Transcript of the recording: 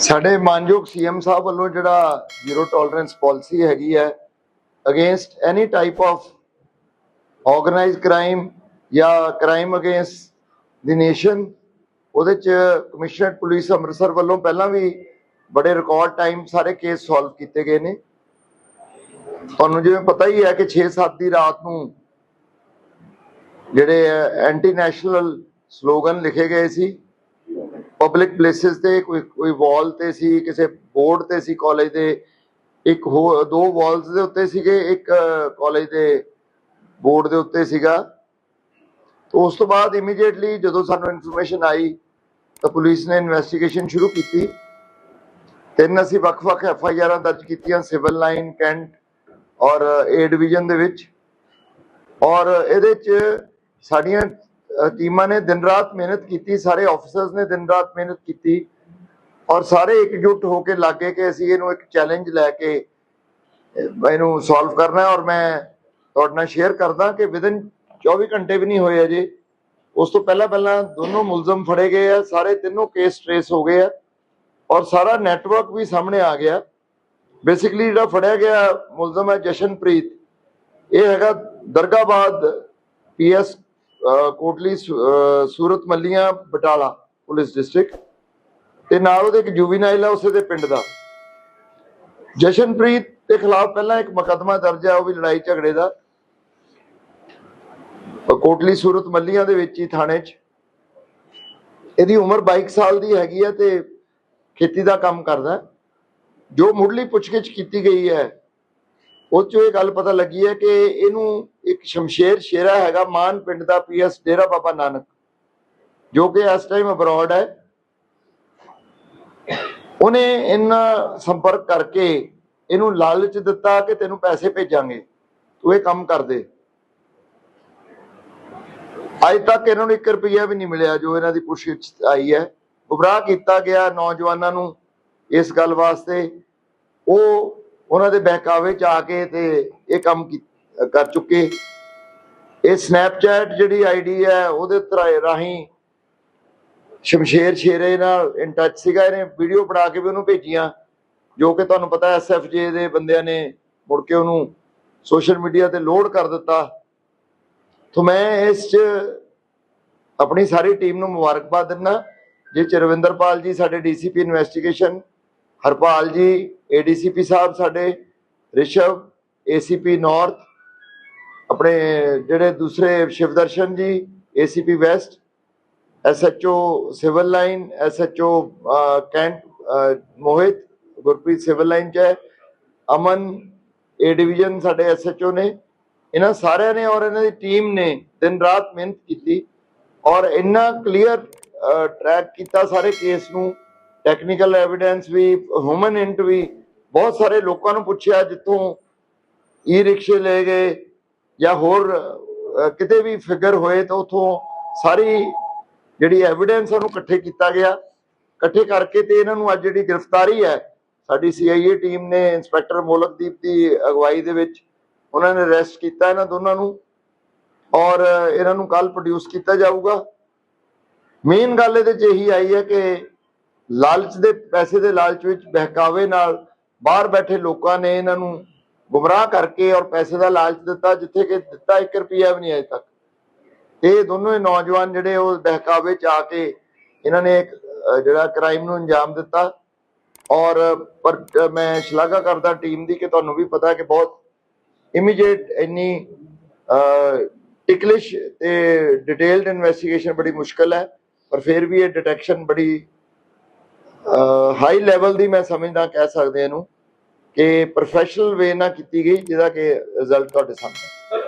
ਸਾਡੇ ਮਾਨਯੋਗ ਸੀਐਮ ਸਾਹਿਬ ਵੱਲੋਂ ਜਿਹੜਾ ਜ਼ੀਰੋ ਟੋਲਰੈਂਸ ਪਾਲਿਸੀ ਹੈਗੀ ਹੈ against any type of organized crime ਜਾਂ ਕ੍ਰਾਈਮ ਅਗੇਂਸਟ ਦੀ ਨੇਸ਼ਨ ਉਹਦੇ ਚ ਕਮਿਸ਼ਨਰ ਪੁਲਿਸ ਅੰਮ੍ਰਿਤਸਰ ਵੱਲੋਂ ਪਹਿਲਾਂ ਵੀ ਬੜੇ ਰਿਕਾਰਡ ਟਾਈਮ ਸਾਰੇ ਕੇਸ ਸੋਲਵ ਕੀਤੇ ਗਏ ਨੇ। ਤੁਹਾਨੂੰ ਜਿਵੇਂ ਪਤਾ ਹੀ ਹੈ ਕਿ 6-7 ਦੀ ਰਾਤ ਨੂੰ ਜਿਹੜੇ ਐਂਟੀ ਨੈਸ਼ਨਲ ਸਲੋਗਨ ਲਿਖੇ ਗਏ ਸੀ। ਪਬਲਿਕ ਪਲੇਸਿਸ ਤੇ, ਕੋਈ ਕੋਈ ਵਾਲ ਤੇ ਸੀ, ਕਿਸੇ ਬੋਰਡ ਤੇ ਸੀ ਕਾਲਜ ਦੇ, ਇੱਕ ਹੋਰ ਦੋ ਵਾਲਸ ਦੇ ਉੱਤੇ ਸੀਗੇ, ਇੱਕ ਕਾਲਜ ਦੇ ਬੋਰਡ ਦੇ ਉੱਤੇ ਸੀਗਾ। ਉਸ ਤੋਂ ਬਾਅਦ ਇਮੀਡੀਏਟਲੀ ਜਦੋਂ ਸਾਨੂੰ ਇਨਫੋਰਮੇਸ਼ਨ ਆਈ, ਤਾਂ ਪੁਲਿਸ ਨੇ ਇਨਵੈਸਟੀਗੇਸ਼ਨ ਸ਼ੁਰੂ ਕੀਤੀ। ਤਿੰਨ ਅਸੀਂ ਵੱਖ-ਵੱਖ ਐਫ ਆਈ ਆਰਾਂ ਦਰਜ ਕੀਤੀਆਂ ਸਿਵਲ ਲਾਈਨ ਕੈਂਟ ਔਰ ਏ ਡਿਵੀਜ਼ਨ ਦੇ ਵਿੱਚ। ਔਰ ਇਹਦੇ ਚ ਸਾਡੀਆਂ ਟੀਮਾਂ ਨੇ ਦਿਨ ਰਾਤ ਮਿਹਨਤ ਕੀਤੀ, ਸਾਰੇ ਆਫੀਸਰਸ ਨੇ ਦਿਨ ਰਾਤ ਮਿਹਨਤ ਕੀਤੀ ਔਰ ਸਾਰੇ ਇਕਜੁੱਟ ਹੋ ਕੇ ਲੱਗੇ ਕਿ ਅਸੀਂ ਇਹਨੂੰ ਇੱਕ ਚੈਲੰਜ ਲੈ ਕੇ ਇਹਨੂੰ ਸੋਲਵ ਕਰਨਾ ਹੈ ਔਰ ਮੈਂ ਤੁਹਾਡੇ ਨਾਲ ਸ਼ੇਅਰ ਕਰਦਾ ਕਿ ਵਿਦਨ 24 ਘੰਟੇ ਵੀ ਨਹੀਂ ਹੋਏ ਅਜੇ। ਉਸ ਤੋਂ ਪਹਿਲਾਂ ਪਹਿਲਾਂ ਦੋਨੋਂ ਮੁਲਜ਼ਮ ਫੜੇ ਗਏ ਆ, ਸਾਰੇ ਤਿੰਨੋਂ ਕੇਸ ਟ੍ਰੇਸ ਹੋ ਗਏ ਆ ਔਰ ਸਾਰਾ ਨੈਟਵਰਕ ਵੀ ਸਾਹਮਣੇ ਆ ਗਿਆ। ਬੇਸਿਕਲੀ ਜਿਹੜਾ ਫੜਿਆ ਗਿਆ ਮੁਲਜ਼ਮ ਹੈ ਜਸ਼ਨਪ੍ਰੀਤ, ਇਹ ਹੈਗਾ Dargabad PS Kotli Surat Mallian, Batala police district ਤੇ ਨਾਲ ਉਹਦੇ ਇੱਕ ਜੁਵੀਨਾਈਲ ਆ ਉਸੇ ਦੇ ਪਿੰਡ ਦਾ। ਜਸ਼ਨਪ੍ਰੀਤ ਦੇ ਖਿਲਾਫ ਪਹਿਲਾਂ ਇੱਕ ਮੁਕੱਦਮਾ ਦਰਜ ਹੈ ਉਹ ਵੀ ਲੜਾਈ ਝਗੜੇ ਦਾ। ਕੋਟਲੀ ਸੂਰਤ ਮੱਲੀਆਂ ਦੇ ਵਿੱਚ ਹੀ ਥਾਣੇ 'ਚ। ਇਹਦੀ ਉਮਰ 22 ਸਾਲ ਦੀ ਹੈਗੀ ਹੈ ਤੇ ਖੇਤੀ ਦਾ ਕੰਮ ਕਰਦਾ। ਜੋ ਮੁੱਢਲੀ ਪੁੱਛਗਿੱਛ ਕੀਤੀ ਗਈ ਹੈ, ਉਹ 'ਚੋਂ ਇਹ ਗੱਲ ਪਤਾ ਲੱਗੀ ਹੈ ਕਿ ਇਹਨੂੰ ਇੱਕ ਸ਼ਮਸ਼ੇਰ ਸ਼ੇਰਾ ਹੈਗਾ, ਮਾਨ ਪਿੰਡ ਦਾ ਪੀਐਸ ਡੇਰਾ ਬਾਬਾ ਨਾਨਕ, ਜੋ ਕਿ ਇਸ ਟਾਈਮ ਅਬਰੋਡ ਹੈ। ਉਹਨੇ ਇਹਨਾਂ ਸੰਪਰਕ ਕਰਕੇ ਇਹਨੂੰ ਲਾਲਚ ਦਿੱਤਾ ਕਿ ਤੈਨੂੰ ਪੈਸੇ ਭੇਜਾਂਗੇ, ਤੂੰ ਇਹ ਕੰਮ ਕਰ ਦੇ। ਅੱਜ ਤੱਕ ਇਹਨਾਂ ਨੂੰ 1 ਰੁਪਿਆ ਵੀ ਨਹੀਂ ਮਿਲਿਆ ਜੋ ਇਹਨਾਂ ਦੀ ਪੁੱਛਗਿੱਛ ਆਈ ਹੈ। ਗੁਬਰਾਹ ਕੀਤਾ ਗਿਆ ਨੌਜਵਾਨਾਂ ਨੂੰ ਇਸ ਗੱਲ ਵਾਸਤੇ। ਉਹ ਉਹਨਾਂ ਦੇ ਬਹਿਕਾਵੇ ਚ ਆ ਕੇ ਤੇ ਇਹ ਕੰਮ ਕੀ- ਕਰ ਚੁੱਕੇ। ਇਹ ਸਨੈਪਚੈਟ ਜਿਹੜੀ ਆਈਡੀ ਹੈ, ਉਹਦੇ ਉੱਤੇ ਰਾਹੀਂ ਸ਼ਮਸ਼ੇਰ ਸ਼ੇਰੇ ਨਾਲ ਇਨ ਟੱਚ ਸੀਗਾ। ਇਹਨੇ ਵੀਡੀਓ ਬਣਾ ਕੇ ਵੀ ਉਹਨੂੰ ਭੇਜੀਆਂ, ਜੋ ਕਿ ਤੁਹਾਨੂੰ ਪਤਾ ਐਸਐਫਜੇ ਦੇ ਬੰਦਿਆਂ ਨੇ ਮੁੜ ਕੇ ਉਹਨੂੰ ਸੋਸ਼ਲ ਮੀਡੀਆ ਤੇ ਲੋਡ ਕਰ ਦਿੱਤਾ। ਤੋਂ ਮੈਂ ਇਸ 'ਚ ਆਪਣੀ ਸਾਰੀ ਟੀਮ ਨੂੰ ਮੁਬਾਰਕਬਾਦ ਦਿੰਦਾ। ਜੇ ਚਰਵਿੰਦਰਪਾਲ ਜੀ ਸਾਡੇ ਡੀਸੀਪੀ ਇਨਵੈਸਟੀਗੇਸ਼ਨ ਹਰਪਾਲ ਜੀ ਏਡੀਸੀਪੀ ਸਾਹਿਬ ਸਾਡੇ, ਰਿਸ਼ਵ ਏਸੀਪੀ ਨਾਰਥ ਆਪਣੇ ਜਿਹੜੇ ਦੂਸਰੇ Shivdarshan ji ACP west SHO civil line SHO cantt Mohit Gurpreet civil line ਚ ਹੈ। ਅਮਨ ਏ ਡਿਵੀਜ਼ਨ ਸਾਡੇ ਐਸਐਚਓ ਨੇ। ਇਹਨਾਂ ਸਾਰਿਆਂ ਨੇ ਔਰ ਇਹਨਾਂ ਦੀ ਟੀਮ ਨੇ ਦਿਨ ਰਾਤ ਮਿਹਨਤ ਕੀਤੀ ਔਰ ਇੰਨਾ ਕਲੀਅਰ ਟਰੈਕ ਕੀਤਾ ਸਾਰੇ ਕੇਸ ਨੂੰ। ਟੈਕਨੀਕਲ ਐਵੀਡੈਂਸ ਵੀ ਹਿਊਮਨ ਇੰਟ ਵੀ। ਬਹੁਤ ਸਾਰੇ ਲੋਕਾਂ ਨੂੰ ਪੁੱਛਿਆ ਜਿੱਥੋਂ ਈ ਰਿਕਸ਼ੇ ਲੈ ਗਏ। ਜਾਂ ਹੋਰ ਕਿਤੇ ਵੀ ਫਿਗਰ ਹੋਏ ਤਾਂ ਉਥੋਂ ਸਾਰੀ ਜਿਹੜੀ ਐਵੀਡੈਂਸ ਉਹਨੂੰ ਇਕੱਠੇ ਕੀਤਾ ਗਿਆ। ਇਕੱਠੇ ਕਰਕੇ ਤੇ ਇਹਨਾਂ ਨੂੰ ਅੱਜ ਜਿਹੜੀ ਗ੍ਰਿਫਤਾਰੀ ਹੈ, ਸਾਡੀ ਸੀਆਈਏ ਟੀਮ ਨੇ, ਇੰਸਪੈਕਟਰ ਮੋਲਕਦੀਪ ਦੀ ਅਗਵਾਈ ਦੇ ਵਿੱਚ ਉਹਨਾਂ ਨੇ ਅਰੈਸਟ ਕੀਤਾ ਇਹਨਾਂ ਦੋਨਾਂ ਨੂੰ ਔਰ ਇਹਨਾਂ ਨੂੰ ਕੱਲ ਪ੍ਰੋਡਿਊਸ ਕੀਤਾ ਜਾਊਗਾ। ਮੇਨ ਗੱਲ ਇਹਦੇ 'ਚ ਇਹੀ ਆਈ ਹੈ ਕਿ ਲਾਲਚ ਦੇ, ਪੈਸੇ ਦੇ ਲਾਲਚ ਵਿੱਚ ਬਹਿਕਾਵੇ ਨਾਲ ਬਾਹਰ ਬੈਠੇ ਲੋਕਾਂ ਨੇ ਇਹਨਾਂ ਨੂੰ ਗੁੰਮਰਾਹ ਕਰਕੇ ਔਰ ਪੈਸੇ ਦਾ ਲਾਲਚ ਦਿੱਤਾ, ਜਿੱਥੇ ਕਿ ਦਿੱਤਾ 1 ਰੁਪਿਆ ਵੀ ਨਹੀਂ ਅਜੇ ਤੱਕ। ਇਹ ਦੋਨੋਂ ਹੀ ਨੌਜਵਾਨ ਜਿਹੜੇ ਉਹ ਬਹਿਕਾਵੇ ਚ ਆ ਕੇ ਇਹਨਾਂ ਨੇ ਇੱਕ ਜਿਹੜਾ ਕ੍ਰਾਈਮ ਨੂੰ ਅੰਜਾਮ ਦਿੱਤਾ। ਔਰ, ਪਰ ਮੈਂ ਸ਼ਲਾਘਾ ਕਰਦਾ ਟੀਮ ਦੀ ਕਿ ਤੁਹਾਨੂੰ ਵੀ ਪਤਾ ਕਿ ਬਹੁਤ ਇਮੀਡੀਏਟ ਇੰਨੀ ਟਿਕਲਿਸ਼ ਤੇ ਡਿਟੇਲਡ ਇਨਵੈਸਟੀਗੇਸ਼ਨ ਬੜੀ ਮੁਸ਼ਕਲ ਹੈ। ਪਰ ਫਿਰ ਵੀ ਇਹ ਡਿਟੈਕਸ਼ਨ ਬੜੀ ਹਾਈ ਲੈਵਲ ਦੀ ਮੈਂ ਸਮਝਦਾ ਕਹਿ ਸਕਦੇ ਇਹਨੂੰ। ਕਿ ਪ੍ਰੋਫੈਸ਼ਨਲ ਵੇ ਨਾਲ ਕੀਤੀ ਗਈ ਜਿਹਦਾ ਕਿ ਰਿਜ਼ਲਟ ਤੁਹਾਡੇ ਸਾਹਮਣੇ